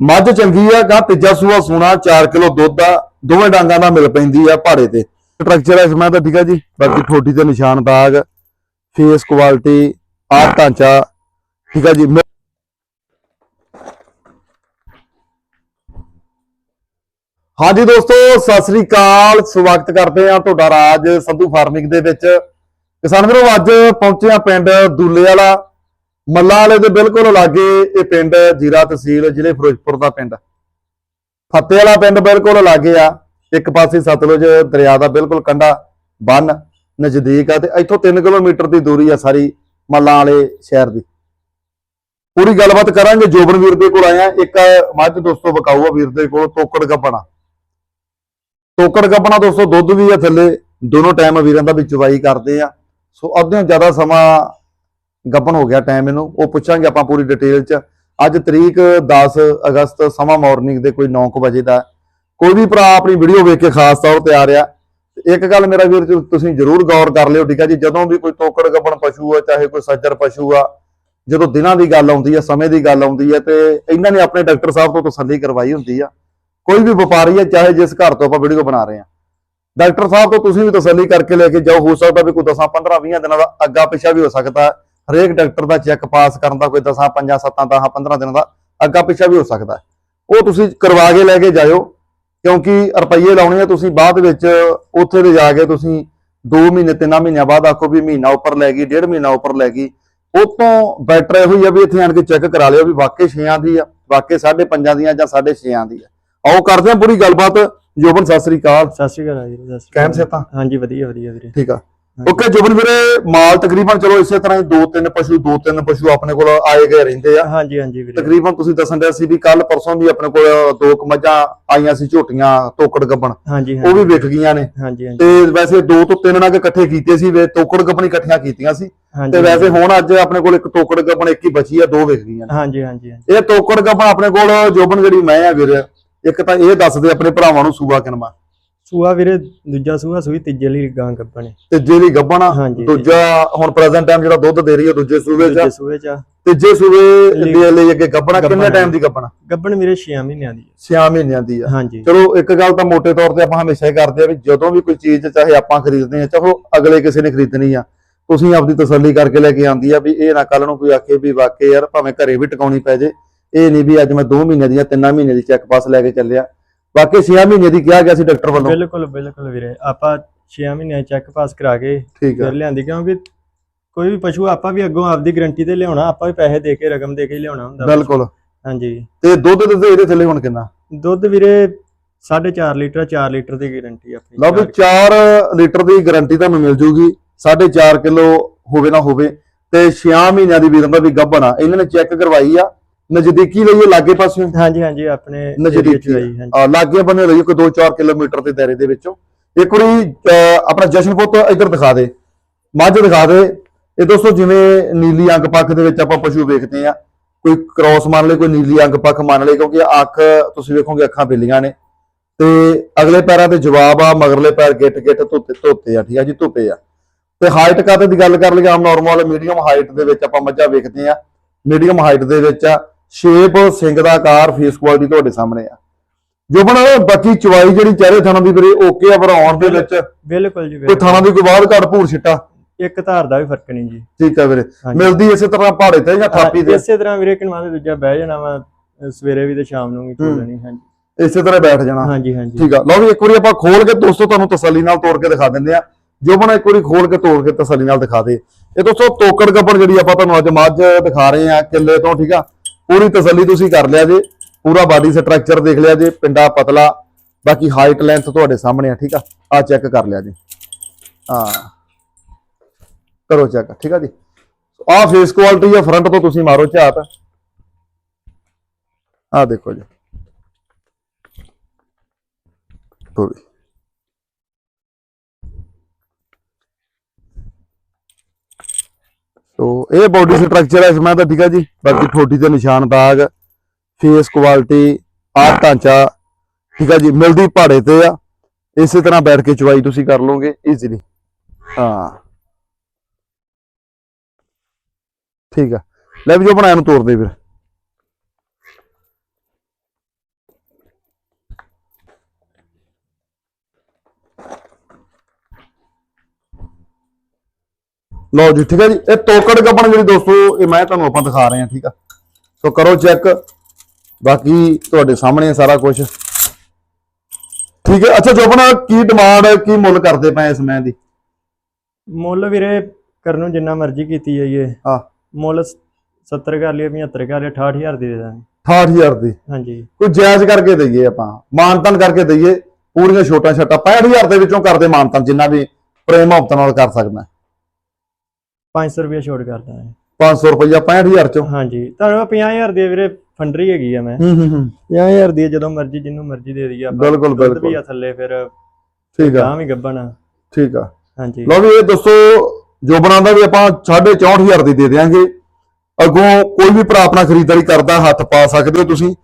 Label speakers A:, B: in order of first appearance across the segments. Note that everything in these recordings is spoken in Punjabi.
A: ਮੱਝ ਚੰਗੀ ਆ ਗਾ ਤੀਜਾ ਸੂਆ ਸੋਨਾ 4 ਕਿਲੋ ਦੁੱਧ ਆ, ਦੋਵੇਂ ਡਾਂਗਾਂ ਦਾ ਮਿਲ ਪੈਂਦੀ ਆ ਪਹਾੜੇ ਤੇ। ਸਟਰਕਚਰ ਇਸ ਮੈਂ ਤਾਂ ਠੀਕ ਆ ਜੀ, ਬਾਕੀ ਠੋਡੀ ਤੇ ਨਿਸ਼ਾਨ ਦਾਗ ਫੇਸ ਕੁਆਲਿਟੀ ਆ ਢਾਂਚਾ, ਠੀਕ ਆ ਜੀ ਹਾਂਜੀ ਦੋਸਤੋ, ਸਤਿ ਸ੍ਰੀ ਅਕਾਲ, ਸਵਾਗਤ ਕਰਦੇ ਆ ਤੁਹਾਡਾ ਰਾਜ, ਸੰਧੂ ਫਾਰਮਿੰਗ ਦੇ ਵਿੱਚ। ਕਿਸਾਨ ਵੀਰੋ, ਅੱਜ ਪਹੁੰਚੇ ਆ ਪਿੰਡ ਦੂਲੇ ਵਾਲਾ ਮੱਲਾ ਵਾਲੇ ਦੇ ਬਿਲਕੁਲ ਲਾਗੇ ਇਹ ਪਿੰਡ ਜੀਰਾ ਤਹਿਸੀਲ, ਜ਼ਿਲ੍ਹੇ ਫਿਰੋਜ਼ਪੁਰ ਦਾ ਪਿੰਡ ਫੱਤੇ ਵਾਲਾ ਪਿੰਡ ਬਿਲਕੁਲ ਲਾਗੇ ਆ, ਇੱਕ ਪਾਸੇ ਸਤਲੁਜ ਦਰਿਆ ਦਾ ਬਿਲਕੁਲ ਕੰਢਾ ਬੰਨ ਨਜ਼ਦੀਕ ਆ ਤੇ ਇੱਥੋਂ 3 ਕਿਲੋਮੀਟਰ ਦੀ ਦੂਰੀ ਆ ਸਾਰੀ ਮੱਲਾਂ ਵਾਲੇ ਸ਼ਹਿਰ ਦੀ। ਪੂਰੀ ਗੱਲਬਾਤ ਕਰਾਂਗੇ, ਜੋਬਨ ਵੀਰ ਦੇ ਕੋਲ ਆਇਆ। ਇੱਕ ਮੱਝ ਦੋਸਤੋ ਬਕਾਊ ਆ ਵੀਰ ਦੇ ਕੋਲ, ਤੋਕੜ ਗੱਪਣਾ। ਤੋਕੜ ਗੱਪਣਾ ਦੋਸਤੋ, ਦੁੱਧ ਵੀ ਆ ਥੱਲੇ। ਦੋਨੋਂ ਟਾਈਮ ਵੀਰਾਂ ਦਾ ਵੀ ਚਵਾਈ ਕਰਦੇ ਆ। ਸੋ ਅੱਧਿਓਂ ਜ਼ਿਆਦਾ ਸਮਾਂ ਗੱਪਣ ਹੋ ਗਿਆ ਟਾਈਮ ਇਹਨੂੰ, ਉਹ ਪੁੱਛਾਂਗੇ ਆਪਾਂ ਪੂਰੀ ਡਿਟੇਲ ਚ। ਅੱਜ ਤਰੀਕ 10 ਅਗਸਤ, ਸਮਾਂ ਮਾਰਨਿੰਗ ਦੇ ਕੋਈ 9:00 ਵਜੇ ਦਾ। ਕੋਈ ਵੀ ਭਰਾ ਆਪਣੀ ਵੀਡੀਓ ਵੇਖ ਕੇ ਖਾਸ ਤੌਰ ਤੇ ਆ ਰਿਹਾ। ਇੱਕ ਗੱਲ ਮੇਰਾ ਵੀਰ ਤੁਸੀਂ ਜਰੂਰ ਗੌਰ ਕਰ ਲਿਓ, ਠੀਕ ਆ ਜੀ, ਜਦੋਂ ਵੀ ਕੋਈ ਤੋਕੜ ਗੱਬਣ ਪਸ਼ੂ ਆ, ਚਾਹੇ ਕੋਈ ਸੱਜਰ ਪਸ਼ੂ ਆ, ਜਦੋਂ ਦਿਨਾਂ ਦੀ ਗੱਲ ਆਉਂਦੀ ਹੈ ਸਮੇਂ ਦੀ ਗੱਲ ਆਉਂਦੀ ਹੈ ਤੇ ਇਹਨਾਂ ਨੇ ਆਪਣੇ ਡਾਕਟਰ ਸਾਹਿਬ ਤੋਂ ਤਸੱਲੀ ਕਰਵਾਈ ਹੁੰਦੀ ਆ। ਕੋਈ ਵੀ ਵਪਾਰੀ ਹੈ ਚਾਹੇ ਜਿਸ ਘਰ ਤੋਂ ਆਪਾਂ ਵੀਡੀਓ ਬਣਾ ਰਹੇ ਆ। ਡਾਕਟਰ ਸਾਹਿਬ ਤੋਂ ਤੁਸੀਂ ਵੀ ਤਸੱਲੀ ਕਰਕੇ ਲੈ ਕੇ ਜਾਓ, ਹੋ ਸਕਦਾ ਵੀ ਕੋਈ 10 15 20 ਦਿਨਾਂ ਦਾ ਅੱਗਾ ਪਿਛਾ ਵੀ ਹੋ ਸਕਦਾ। ਹਰੇਕ ਡਾਕਟਰ ਦਾ ਚੈੱਕ ਪਾਸ ਕਰਨ ਦਾ ਕੋਈ 10 5 7 10 15 ਦਿਨਾਂ ਦਾ ਅੱਗਾ ਪਿਛਾ ਵੀ ਹੋ ਸਕਦਾ। ਉਹ ਤੁਸੀਂ ਕਰਵਾ ਕੇ ਲੈ ਕੇ ਜਾਇਓ ਕਿਉਂਕਿ ਰੁਪਈਏ ਲਾਉਣੇ ਆ ਤੁਸੀਂ ਬਾਅਦ ਵਿੱਚ ਉੱਥੇ ਤੇ ਜਾ ਕੇ ਤੁਸੀਂ 2 ਮਹੀਨੇ 3 ਮਹੀਨਿਆਂ ਬਾਅਦ ਆਖੋ ਵੀ ਮਹੀਨਾ ਉੱਪਰ ਲੈ ਗਈ ਡੇਢ ਮਹੀਨਾ ਉੱਪਰ ਲੈ ਗਈ। ਉਹ ਤੋਂ ਬੈਟਰ ਇਹੋ ਹੀ ਆ ਵੀ ਇੱਥੇ ਆਣ ਕੇ ਚੈੱਕ ਕਰਾ ਲਿਓ ਵੀ ਵਾਕਈ ਛੇਆਂ ਦੀ ਆ ਵਾਕਈ ਸਾਢੇ ਪੰਜਾਂ ਦੀਆਂ ਜਾਂ ਸਾਢੇ ਛੇਆਂ ਦੀ ਆ। ਆਓ ਕਰਦੇ ਹਾਂ ਪੂਰੀ ਗੱਲਬਾਤ। ਜੋਬਨ ਸਤਿ ਸ੍ਰੀ ਅਕਾਲ।
B: ਸਤਿ ਸ਼੍ਰੀ ਅਕਾਲ ਵੀਰੇ ਸਤਿ ਸ਼੍ਰੀ ਅਕਾਲ।
A: ਸੇਤਾ
B: ਹਾਂਜੀ ਵਧੀਆ ਵਧੀਆ ਵੀਰੇ।
A: ਠੀਕ ਆ। ਓਕੇ ਜੋਬਨ ਵੀਰੇ ਮਾਲ ਤਕਰੀਬਨ ਚਲੋ ਇਸੇ ਤਰ੍ਹਾਂ ਹੀ ਦੋ ਤਿੰਨ ਪਸ਼ੂ ਦੋ ਤਿੰਨ ਪਸ਼ੂ ਆਪਣੇ ਕੋਲ ਆਏ ਗਏ ਰਹਿੰਦੇ ਆ।
B: ਹਾਂਜੀ ਹਾਂਜੀ ਵੀਰੇ।
A: ਤਕਰੀਬਨ ਤੁਸੀਂ ਦੱਸਣ ਦੇ ਸੀ ਵੀ ਕੱਲ ਪਰਸੋਂ ਵੀ ਆਪਣੇ ਕੋਲ ਦੋ ਕੁ ਮੱਝਾਂ ਆਈਆਂ ਸੀ ਝੋਟੀਆਂ ਤੋਕੜ ਗੱਬਣ।
B: ਹਾਂਜੀ
A: ਉਹ ਵੀ ਵਿਕ ਗਈਆਂ ਨੇ।
B: ਹਾਂਜੀ
A: ਤੇ ਵੈਸੇ ਦੋ ਤੋਂ ਤਿੰਨ ਨਗ ਇਕੱਠੇ ਕੀਤੇ ਸੀ ਵੇ ਤੋਕੜ ਗੱਬਣ ਇਕੱਠੀਆਂ ਕੀਤੀਆਂ ਸੀ। ਤੇ ਵੈਸੇ ਹੁਣ ਅੱਜ ਆਪਣੇ ਕੋਲ ਇੱਕ ਤੋਕੜ ਗੱਬਣ ਇੱਕ ਹੀ ਬਚੀ ਆ ਦੋ ਵਿਕ ਗਈਆਂ ਨੇ।
B: ਹਾਂਜੀ ਹਾਂਜੀ।
A: ਇਹ ਤੋਕੜ ਗੱਬਣ ਆਪਣੇ ਕੋਲ ਜੋਬਨ ਜਿਹੜੀ ਮੈਂ ਆ ਵੀਰ ਇੱਕ ਤਾਂ ਇਹ ਦੱਸ ਦੇ ਆਪਣੇ ਭਰਾਵਾਂ ਨੂੰ ਸੂਆ ਕਿਨਮਾ।
B: ਸੂਆ ਵੀਰੇ ਦੂਜਾ ਸੂਆ ਸੂਈ ਤੀਜੇ ਲਈ ਗਾਂ ਗੱਪਣੇ
A: ਤੇ ਜਿਹੜੀ ਗੱਬਣ
B: ਹਾਂਜੀ।
A: ਦੂਜਾ ਹੁਣ ਪ੍ਰੈਜ਼ੈਂਟ ਟਾਈਮ ਜਿਹੜਾ ਦੁੱਧ ਦੇ ਰਹੀ ਹੈ ਦੂਜੇ ਸੂਬੇ 'ਚ
B: ਦੂਜੇ ਸੂਏ ਚ ਆ।
A: ਤੀਜੇ ਸੂਬੇ
B: ਲਈ-
A: ਦੇ ਲਈ ਅੱਗੇ ਗੱਬਣਾ ਕਿੰਨੇ
B: ਗੱਭਣਾ
A: ਟਾਈਮ ਦੀ ਗੱਬਣਾ?
B: ਗੱਪਣ ਵੀਰੇ 6 ਮਹੀਨਿਆਂ ਦੀ
A: 6 ਮਹੀਨਿਆਂ ਦੀ ਆ।
B: ਹੈ। ਹਾਂਜੀ।
A: ਚਲੋ ਇੱਕ ਗੱਲ ਤਾਂ ਮੋٹے ਤੌਰ ਤੇ ਆਪਾਂ ਹਮੇਸ਼ਾ ਹੀ ਕਰਦੇ ਆ ਵੀ ਜਦੋਂ ਵੀ ਕੋਈ ਚੀਜ਼ ਚਾਹੇ ਆਪਾਂ ਖਰੀਦਦੇ ਆ ਚਾਹੇ ਉਹ ਅਗਲੇ ਕਿਸੇ ਨੇ ਖਰੀਦਣੀ ਆ ਤੁਸੀਂ ਆਪਦੀ ਤਸੱਲੀ ਕਰਕੇ ਲੈ ਕੇ ਆਂਦੀ ਆ ਵੀ ਇਹ ਨਾ ਕੱਲ ਨੂੰ ਕੋਈ ਆਖੇ ਵੀ ਵਾਕਈ ਯਾਰ ਭਾਵੇਂ ਘਰੇ ਵੀ ਟਿਕਾਉਣੀ ਪੈ ਜੇ ਇਹ ਨਹੀਂ ਵੀ ਅੱਜ ਮੈਂ 2 ਮਹੀਨੇ ਦੀ ਜਾਂ 3 ਮਹੀਨੇ ਦੀ ਚੈੱਕ ਪਾਸ ਲੈ ਕੇ ਚੱਲਿਆ। ਬਾਕੀ 6 ਮਹੀਨੇ ਦੀ ਕਿਹਾ ਗਿਆ ਸੀ ਡਾਕਟਰ ਵੱਲੋਂ।
B: ਬਿਲਕੁਲ ਬਿਲਕੁਲ ਵੀਰੇ। ਆਪਾਂ 6 ਮਹੀਨਿਆਂ ਚੈੱਕ ਪਾਸ ਕਰਾ ਕੇ
A: ਠੀਕ
B: ਫਿਰ ਲਿਆਂਦੀ ਕਿਉਂਕਿ ਕੋਈ ਵੀ ਪਸ਼ੂ ਆਪਾਂ ਵੀ ਅੱਗੋਂ ਆਪਦੀ ਗਰੰਟੀ ਤੇ ਲਿਆਉਣਾ ਆਪਾਂ ਵੀ ਪੈਸੇ ਦੇ ਕੇ ਰਕਮ ਦੇ ਕੇ ਹੀ ਲਿਆਉਣਾ ਹੁੰਦਾ।
A: ਬਿਲਕੁਲ।
B: ਹਾਂਜੀ।
A: ਤੇ ਦੁੱਧ ਦੇ ਇਹਦੇ ਥੱਲੇ ਹੁਣ ਕਿੰਨਾ?
B: ਦੁੱਧ ਵੀਰੇ 4.5 ਲੀਟਰ 4 ਲੀਟਰ ਦੀ ਗਾਰੰਟੀ ਆਪਣੀ।
A: ਲਓ ਵੀ 4 ਲੀਟਰ ਦੀ ਗਾਰੰਟੀ ਤੁਹਾਨੂੰ ਮਿਲ ਜੂਗੀ। 4.5 ਕਿਲੋ ਹੋਵੇ ਨਾ ਹੋਵੇ। ਤੇ 6 ਮਹੀਨਿਆਂ ਦੀ ਵੀਰਾਂ ਦਾ ਵੀ ਗੱਭਣ ਆ। ਇਹਨਾਂ ਨੇ ਚੈੱਕ ਕਰਵਾਈ ਆ। ਨਜ਼ਦੀਕੀ ਲਈ ਇਹ ਲਾਗੇ ਪਾਸਿਓਂ?
B: ਹਾਂਜੀ ਹਾਂਜੀ ਆਪਣੇ
A: ਨਜ਼ਦੀਕੀ ਆ ਲਾਗੇ ਬੰਨੇ ਲਈ ਕੋਈ 2-4 ਕਿਲੋਮੀਟਰ ਦੇ ਦਾਇਰੇ ਦੇ ਵਿੱਚੋਂ। ਇੱਕ ਵਾਰੀ ਆਪਣਾ ਜਸ਼ਨਪੁੱਤ ਇੱਧਰ ਦਿਖਾ ਦੇ। ਮੱਝ ਦਿਖਾ ਦੇ। ਇਹ ਦੋਸਤੋ ਜਿਵੇਂ ਨੀਲੀ ਅੰਗ ਪੱਖ ਦੇ ਵਿੱਚ ਆਪਾਂ ਪਸ਼ੂ ਵੇਖਦੇ ਆ। ਕੋਈ ਕ੍ਰੋਸ ਮੰਨ ਲਈ ਕੋਈ ਨੀਲੀ ਅੰਗ ਪੱਖ ਮੰਨ ਲਈ ਕਿਉਂਕਿ ਅੱਖ ਤੁਸੀਂ ਵੇਖੋਗੇ ਅੱਖਾਂ ਬਿੱਲੀਆਂ ਨੇ। ਤੇ ਅਗਲੇ ਪੈਰਾਂ ਤੇ ਜਵਾਬ ਆ ਮਗਰਲੇ ਪੈਰ ਗਿੱਟ ਗਿੱਟ ਧੋਤੇ ਧੋਤੇ ਆ ਠੀਕ ਆ ਜੀ ਧੁੱਪੇ ਆ। ਤੇ ਹਾਈਟ ਕਾਤੇ ਦੀ ਗੱਲ ਕਰ ਲਈਏ? ਆਮ ਨਾਰਮਲ ਮੀਡੀਅਮ ਹਾਈਟ ਦੇ ਵਿੱਚ ਆਪਾਂ ਮੱਝਾਂ ਵੇਖਦੇ ਆ। ਮੀਡੀਅਮ ਹਾਈਟ ਦੇ ਵਿੱਚ ਆ। ਸ਼ੇਪ ਸਿੰਘ ਦਾ ਆਕਾਰ ਫੇਸ ਕੁਆਲਿਟੀ ਤੁਹਾਡੇ ਸਾਹਮਣੇ ਆ। ਜੋ ਬਣ ਬਾਕੀ ਚਵਾਈ ਜਿਹੜੀ ਚਿਹਰੇ ਥਾਣਾ ਦੀ ਵੀਰੇ ਓਕੇ ਆ ਪਰ ਆਉਣ ਦੇ ਵਿੱਚ
B: ਬਿਲਕੁਲ ਜੀ
A: ਕੋਈ ਥਾਣਾ ਦੀ ਕੋਈ ਬਾਹਰ ਘੜ ਭੂਰ ਛਿੱਟਾ?
B: ਇੱਕ ਧਾਰ ਦਾ ਵੀ ਫ਼ਰਕ ਨਹੀਂ ਜੀ।
A: ਠੀਕ ਆ ਵੀਰੇ। ਮਿਲਦੀ ਇਸੇ ਤਰ੍ਹਾਂ ਪਹਾੜੇ ਤੇ ਜਾਂ ਥਾਪੀ ਤੇ?
B: ਇਸੇ ਤਰ੍ਹਾਂ ਵੀਰੇ ਕਿਨਵਾ ਦੇ ਦੂਜਾ ਬਹਿ ਜਾਣਾ ਵਾ ਸਵੇਰੇ ਵੀ ਤੇ ਸ਼ਾਮ ਨੂੰ ਵੀ। ਖੋਲਣੀ ਹਾਂਜੀ।
A: ਇਸੇ ਤਰ੍ਹਾਂ ਬੈਠ ਜਾਣਾ।
B: ਹਾਂਜੀ ਹਾਂਜੀ।
A: ਠੀਕ ਆ। ਲਓ ਵੀ ਇੱਕ ਵਾਰੀ ਆਪਾਂ ਖੋਲ ਕੇ ਦੋਸਤੋ ਤੁਹਾਨੂੰ ਤਸੱਲੀ ਨਾਲ ਤੋੜ ਕੇ ਦਿਖਾ ਦਿੰਦੇ ਆ। ਜੋ ਬਣਾ ਇੱਕ ਵਾਰੀ ਖੋਲ ਕੇ ਤੋੜ ਕੇ ਤਸੱਲੀ ਨਾਲ ਦਿਖਾ ਦੇ। ਇਹ ਦੋਸਤੋ ਤੋਕੜ ਗੱਬੜ ਜਿਹੜੀ ਆਪਾਂ ਤੁਹਾਨੂੰ ਅੱਜ ਮੱਝ ਦਿਖਾ ਰਹੇ ਆ ਕਿੱਲੇ ਤੋਂ ਠੀਕ ਆ? ਪੂਰੀ ਤਸੱਲੀ ਤੁਸੀਂ ਕਰ ਲਿਆ ਜੇ, ਪੂਰਾ ਬਾਡੀ ਸਟਰਕਚਰ ਦੇਖ ਲਿਆ ਜੇ, ਪਿੰਡਾ ਪਤਲਾ, ਬਾਕੀ ਹਾਈਟ ਲੈਂਥ ਤੁਹਾਡੇ ਸਾਹਮਣੇ ਆ, ਠੀਕ ਆ? ਆ ਚੈੱਕ ਕਰ ਲਿਆ ਜੀ। ਹਾਂ। ਕਰੋ ਚੈੱਕ ਠੀਕ ਆ ਜੀ? ਆ ਫੇਸ ਕੁਆਲਿਟੀ ਆ ਫਰੰਟ ਤੋਂ ਤੁਸੀਂ ਮਾਰੋ ਝਾਤ। ਆ ਦੇਖੋ ਜੀ। ਹੋਵੇ ਸੋ ਇਹ ਬਾਡੀ ਸਟਰਕਚਰ ਹੈ ਮੈਂ ਤਾਂ ਠੀਕ ਹੈ ਜੀ? ਬਾਕੀ ਠੋਡੀ ਤੇ ਨਿਸ਼ਾਨ ਦਾਗ ਫੇਸ ਕੁਆਲਿਟੀ ਆ ਢਾਂਚਾ ਠੀਕ ਹੈ ਜੀ? ਮਿਲਦੀ ਪਹਾੜੇ ਤੇ ਆ। ਇਸੇ ਤਰ੍ਹਾਂ ਬੈਠ ਕੇ ਚਵਾਈ ਤੁਸੀਂ ਕਰ ਲਓਗੇ ਈਜ਼ੀਲੀ ਹਾਂ। ਠੀਕ ਆ। ਲੈ ਵੀ ਜੋ ਬਣਾਇਆ ਨੂੰ ਤੋੜ ਦੇ ਵੀਰ ਲਓ ਜੀ ਠੀਕ ਹੈ ਜੀ। ਇਹ ਤੋਕੜ ਗੱਬਣ ਜਿਹੜੀ ਦੋਸਤੋ ਇਹ ਮੈਂ ਤੁਹਾਨੂੰ ਆਪਾਂ ਦਿਖਾ ਰਹੇ ਹਾਂ ਠੀਕ ਆ। ਸੋ ਕਰੋ ਚੈੱਕ। ਬਾਕੀ ਤੁਹਾਡੇ ਸਾਹਮਣੇ ਸਾਰਾ ਕੁਝ ਠੀਕ ਹੈ। ਅੱਛਾ ਜੋਬਨ ਕੀ ਡਿਮਾਂਡ ਕੀ ਮੁੱਲ ਕਰਦੇ ਪਏ ਇਸ ਮੈਂ ਦੀ?
B: ਮੁੱਲ ਵੀਰੇ ਕਰਨ ਨੂੰ ਜਿੰਨਾ ਮਰਜ਼ੀ ਕੀਤੀ ਜਾਈਏ।
A: ਹਾਂ।
B: ਮੁੱਲ 70 ਕਰ ਲਿਓ 75 ਕਰ ਲਿਓ 68000 ਦੇ ਦਾਂਗੇ।
A: 68000 ਦੀ?
B: ਹਾਂਜੀ।
A: ਕੋਈ ਜਾਇਜ਼ ਕਰਕੇ ਦਈਏ ਆਪਾਂ। ਮਾਨਤਨ ਕਰਕੇ ਦਈਏ। ਪੂਰੀਆਂ ਛੋਟਾਂ ਛੱਟਾਂ 65000 ਦੇ ਵਿੱਚੋਂ ਕਰਦੇ ਮਾਨਤਨ ਜਿੰਨਾ ਵੀ ਪ੍ਰੇਮ ਹਫਤਾ ਨਾਲ ਕਰ ਸਕਦਾ।
B: 500 ਰੁਪਏ ਛੋੜ ਕਰਦਾ ਹਾਂ
A: 500 ਰੁਪਈਆ 65000 ਚੋਂ?
B: ਹਾਂਜੀ ਤੁਹਾਨੂੰ 50000 ਦੀ ਵੀਰੇ ਫੰਡਰੀ ਹੈਗੀ ਆ ਮੈਂ।
A: ਹੂੰ ਹੂੰ ਹੂੰ।
B: 50000 ਦੀ ਜਦੋਂ ਮਰਜ਼ੀ ਜਿੰਨੂੰ ਮਰਜ਼ੀ ਦੇ ਦਈਏ ਆਪਾਂ।
A: ਬਿਲਕੁਲ
B: ਦੁੱਧ ਵੀ
A: ਬਿਲਕੁਲ।
B: ਆ ਥੱਲੇ ਫਿਰ
A: ਠੀਕ ਆ।
B: ਵੀ ਗੱਬਣ।
A: ਠੀਕ ਆ।
B: ਹਾਂਜੀ।
A: ਲਓ ਵੀ ਇਹ ਦੱਸੋ ਜੋ ਬਣਾਉਂਦਾ ਵੀ ਆਪਾਂ 64000 ਦੀ ਦੇ ਦੇਾਂਗੇ ਅੱਗੋਂ ਕੋਈ ਵੀ ਭਰਾ ਆਪਣਾ ਖਰੀਦਦਾਰੀ ਕਰਦਾ ਹੱਥ ਪਾ ਸਕਦੇ ਹੋ ਤੁਸੀਂ।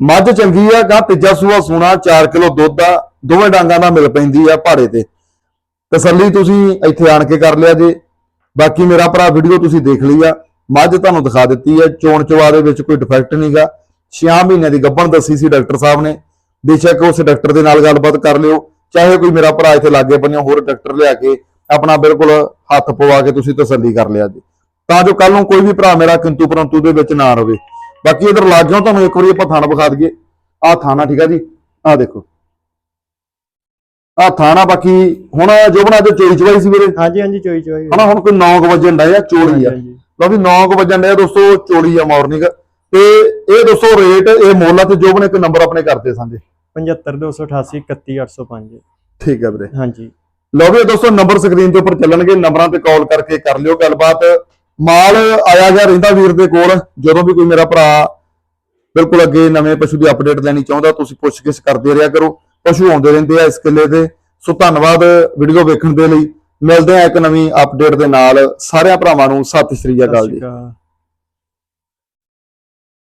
A: ਮੱਝ ਚੰਗੀ ਆ ਗਾ ਤੀਜਾ ਸੂਆ ਸੋਨਾ 4 ਕਿਲੋ ਦੁੱਧ ਆ ਦੋਵੇਂ ਡਾਂਗਾਂ ਦਾ ਮਿਲ ਪੈਂਦੀ ਆ ਪਹਾੜੇ ਤੇ। ਤਸੱਲੀ ਤੁਸੀਂ ਇੱਥੇ ਆਣ ਕੇ ਕਰ ਲਿਆ ਜੇ। ਬਾਕੀ ਮੇਰਾ ਭਰਾ ਵੀਡੀਓ ਤੁਸੀਂ ਦੇਖ ਲਈ ਆ। ਮੱਝ ਤੁਹਾਨੂੰ ਦਿਖਾ ਦਿੱਤੀ ਹੈ ਚੋਣ ਚਵਾ ਦੇ ਵਿੱਚ ਕੋਈ ਡਿਫੈਕਟ ਨਹੀਂਗਾ 6 ਮਹੀਨਿਆਂ ਦੀ ਗੱਭਣ ਦੱਸੀ ਸੀ ਡਾਕਟਰ ਸਾਹਿਬ ਨੇ। ਬੇਸ਼ੱਕ ਉਸ ਡਾਕਟਰ ਦੇ ਨਾਲ ਗੱਲਬਾਤ ਕਰ ਲਿਓ। ਚਾਹੇ ਕੋਈ ਮੇਰਾ ਭਰਾ ਇੱਥੇ ਲਾਗੇ ਬੰਨਿਓ, ਹੋਰ ਡਾਕਟਰ ਲਿਆ ਕੇ ਆਪਣਾ ਬਿਲਕੁਲ ਹੱਥ ਪਵਾ ਕੇ ਤੁਸੀਂ ਤਸੱਲੀ ਕਰ ਲਿਆ ਜੀ। ਤਾਂ ਜੋ ਕੱਲ ਨੂੰ ਕੋਈ ਵੀ ਭਰਾ ਮੇਰਾ ਕਿੰਤੂ ਪਰੰਤੂ ਦੇ ਵਿੱਚ ਨਾ ਰਵੇ। ਬਾਕੀ ਇਧਰ ਲਾਗਿਓ ਤੁਹਾਨੂੰ ਇੱਕ ਵਾਰੀ ਆਪਾਂ ਥਾਣਾ ਵਿਖਾ ਦਈਏ। ਆਹ ਥਾਣਾ ਠੀਕ ਆ ਜੀ। ਆਹ ਦੇਖੋ। ਆਹ ਥਾਣਾ ਬਾਕੀ ਹੁਣ ਜੋ ਬਣਾ ਜੋ ਚੋਰੀ ਚਵਾਈ ਸੀ ਵੀਰੇ?
B: ਹਾਂਜੀ ਹਾਂਜੀ ਚੋਈ ਚੋਈ
A: ਹਨਾ ਹੁਣ ਕੋਈ 9 ਵਜੇ ਡਿਆ ਚੋਰੀ ਆ। ਲਓ ਵੀ 9 ਵਜੇ ਡਿਆ ਦੋਸਤੋ ਚੋਰੀ ਆ ਮਾਰਨਿੰਗ। ਤੇ ਇਹ ਦੋਸਤੋ ਰੇਟ ਇਹ ਮੁੱਲ ਆ ਤੇ ਜੋ ਬਣੇ ਇੱਕ ਨੰਬਰ ਆਪਣੇ ਕਰਦੇ ਸਾਂਝੇ।
B: 75288 31805
A: ਠੀਕ ਹੈ ਵੀਰੇ।
B: ਹਾਂਜੀ।
A: ਲਓ ਵੀ ਦੋਸਤੋ ਨੰਬਰ ਸਕਰੀਨ ਦੇ ਉੱਪਰ ਚੱਲਣਗੇ ਨੰਬਰਾਂ ਤੇ ਕਾਲ ਕਰਕੇ ਕਰ ਲਿਓ ਗੱਲਬਾਤ। ਮਾਲ ਆਇਆ ਗਿਆ ਰਹਿੰਦਾ ਵੀਰ ਦੇ ਕੋਲ ਜਦੋਂ ਵੀ ਕੋਈ ਮੇਰਾ ਭਰਾ ਬਿਲਕੁਲ ਅੱਗੇ ਨਵੇਂ ਪਸ਼ੂ ਦੀ ਅਪਡੇਟ ਲੈਣੀ ਚਾਹੁੰਦਾ ਤੁਸੀਂ ਪੁੱਛਗਿੱਛ ਕਰਦੇ ਰਿਹਾ ਕਰੋ। ਪਸ਼ੂ ਆਉਂਦੇ ਰਹਿੰਦੇ ਆ ਇਸ ਕਿੱਲੇ ਤੇ ਸੋ ਧੰਨਵਾਦ ਵੀਡੀਓ ਵੇਖਣ ਦੇ ਲਈ। ਮਿਲਦੇ ਆ ਇੱਕ ਨਵੀਂ ਅਪਡੇਟ ਦੇ ਨਾਲ। ਸਾਰਿਆਂ ਭਰਾਵਾਂ ਨੂੰ ਸਤਿ ਸ੍ਰੀ ਅਕਾਲ ਜੀ।